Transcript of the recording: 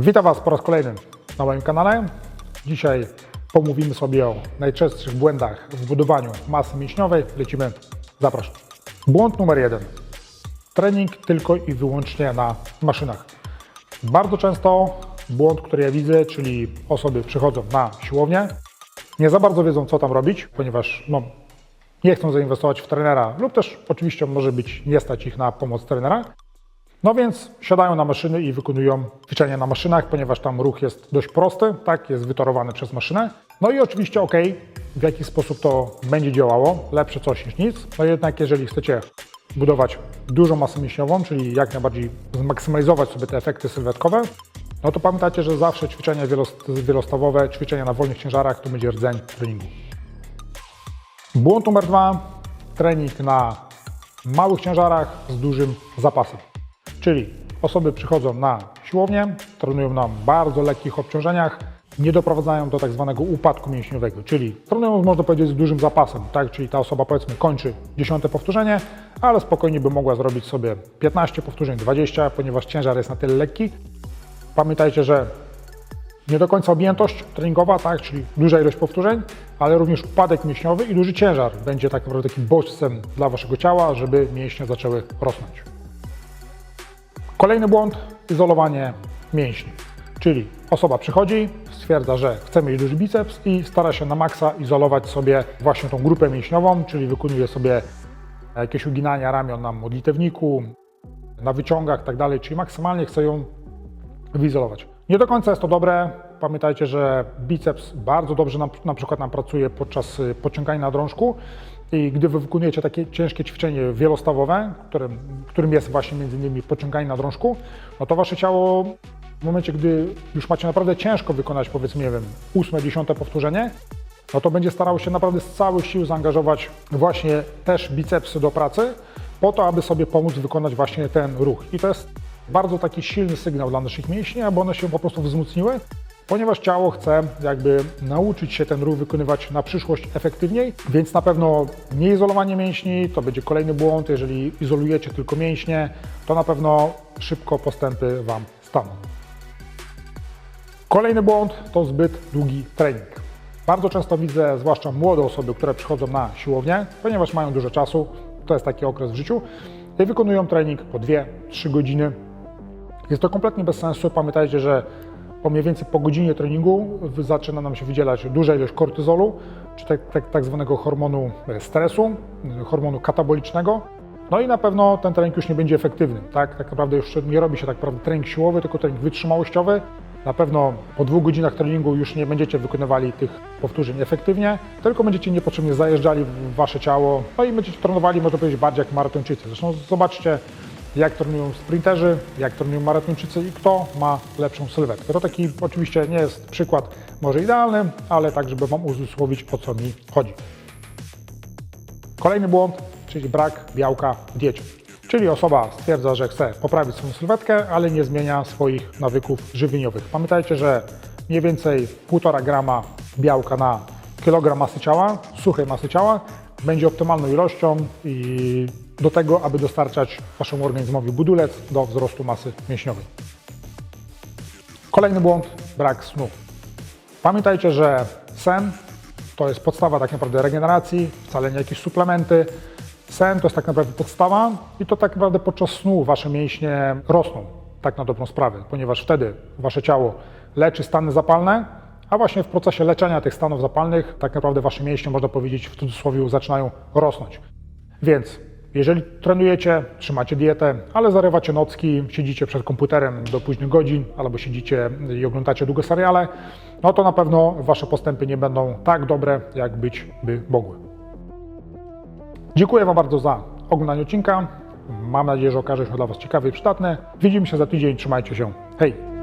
Witam Was po raz kolejny na moim kanale. Dzisiaj pomówimy sobie o najczęstszych błędach w budowaniu masy mięśniowej. Lecimy, zapraszam. Błąd numer jeden. Trening tylko i wyłącznie na maszynach. Bardzo często błąd, który ja widzę, czyli osoby przychodzą na siłownię, nie za bardzo wiedzą, co tam robić, ponieważ no, nie chcą zainwestować w trenera, lub też oczywiście może być nie stać ich na pomoc trenera. No więc siadają na maszyny i wykonują ćwiczenia na maszynach, ponieważ tam ruch jest dość prosty, tak, jest wytorowany przez maszynę. No i oczywiście ok, w jaki sposób to będzie działało, lepsze coś niż nic. No jednak jeżeli chcecie budować dużą masę mięśniową, czyli jak najbardziej zmaksymalizować sobie te efekty sylwetkowe, no to pamiętajcie, że zawsze ćwiczenia wielost- wielostawowe, ćwiczenia na wolnych ciężarach to będzie rdzeń treningu. Błąd numer dwa, trening na małych ciężarach z dużym zapasem. Czyli osoby przychodzą na siłownię, trenują na bardzo lekkich obciążeniach, nie doprowadzają do tak zwanego upadku mięśniowego, czyli trenują, można powiedzieć, z dużym zapasem, tak? Czyli ta osoba powiedzmy kończy 10 powtórzenie, ale spokojnie by mogła zrobić sobie 15 powtórzeń, 20, ponieważ ciężar jest na tyle lekki. Pamiętajcie, że nie do końca objętość treningowa, tak, czyli duża ilość powtórzeń, ale również upadek mięśniowy i duży ciężar będzie tak naprawdę takim bodźcem dla Waszego ciała, żeby mięśnie zaczęły rosnąć. Kolejny błąd, izolowanie mięśni. Czyli osoba przychodzi, stwierdza, że chce mieć duży biceps i stara się na maksa izolować sobie właśnie tą grupę mięśniową, czyli wykonuje sobie jakieś uginania ramion na modlitewniku, na wyciągach tak dalej, czyli maksymalnie chce ją wyizolować. Nie do końca jest to dobre. Pamiętajcie, że biceps bardzo dobrze nam, na przykład nam pracuje podczas y, pociągania na drążku i gdy wy wykonujecie takie ciężkie ćwiczenie wielostawowe, którym, którym jest właśnie między innymi pociąganie na drążku, no to wasze ciało w momencie, gdy już macie naprawdę ciężko wykonać powiedzmy, nie wiem, ósme, dziesiąte powtórzenie, no to będzie starało się naprawdę z całych sił zaangażować właśnie też bicepsy do pracy, po to, aby sobie pomóc wykonać właśnie ten ruch. I to jest bardzo taki silny sygnał dla naszych mięśni, aby one się po prostu wzmocniły, ponieważ ciało chce jakby nauczyć się ten ruch wykonywać na przyszłość efektywniej, więc na pewno nie izolowanie mięśni to będzie kolejny błąd. Jeżeli izolujecie tylko mięśnie, to na pewno szybko postępy Wam staną. Kolejny błąd to zbyt długi trening. Bardzo często widzę, zwłaszcza młode osoby, które przychodzą na siłownię, ponieważ mają dużo czasu, to jest taki okres w życiu, i wykonują trening po 2-3 godziny. Jest to kompletnie bez sensu. Pamiętajcie, że po mniej więcej po godzinie treningu zaczyna nam się wydzielać duża ilość kortyzolu, czy tak, tak, tak zwanego hormonu e, stresu, e, hormonu katabolicznego. No i na pewno ten trening już nie będzie efektywny. Tak, tak naprawdę już nie robi się tak naprawdę trening siłowy, tylko trening wytrzymałościowy. Na pewno po dwóch godzinach treningu już nie będziecie wykonywali tych powtórzeń efektywnie, tylko będziecie niepotrzebnie zajeżdżali w wasze ciało, no i będziecie trenowali, można powiedzieć, bardziej jak maratończycy. Zresztą zobaczcie, jak trenują sprinterzy, jak trenują maratończycy i kto ma lepszą sylwetkę. To taki oczywiście nie jest przykład może idealny, ale tak, żeby Wam uzmysłowić, o co mi chodzi. Kolejny błąd, czyli brak białka w diecie. Czyli osoba stwierdza, że chce poprawić swoją sylwetkę, ale nie zmienia swoich nawyków żywieniowych. Pamiętajcie, że mniej więcej 1,5 grama białka na kilogram masy ciała, suchej masy ciała, będzie optymalną ilością i do tego, aby dostarczać Waszemu organizmowi budulec do wzrostu masy mięśniowej. Kolejny błąd, brak snu. Pamiętajcie, że sen to jest podstawa tak naprawdę regeneracji, wcale nie jakieś suplementy. Sen to jest tak naprawdę podstawa i to tak naprawdę podczas snu Wasze mięśnie rosną, tak na dobrą sprawę, ponieważ wtedy Wasze ciało leczy stany zapalne, a właśnie w procesie leczenia tych stanów zapalnych tak naprawdę Wasze mięśnie, można powiedzieć w cudzysłowie, zaczynają rosnąć. Więc jeżeli trenujecie, trzymacie dietę, ale zarywacie nocki, siedzicie przed komputerem do późnych godzin, albo siedzicie i oglądacie długie seriale, no to na pewno wasze postępy nie będą tak dobre, jak być by mogły. Dziękuję Wam bardzo za oglądanie odcinka. Mam nadzieję, że okaże się dla Was ciekawy i przydatny. Widzimy się za tydzień. Trzymajcie się. Hej!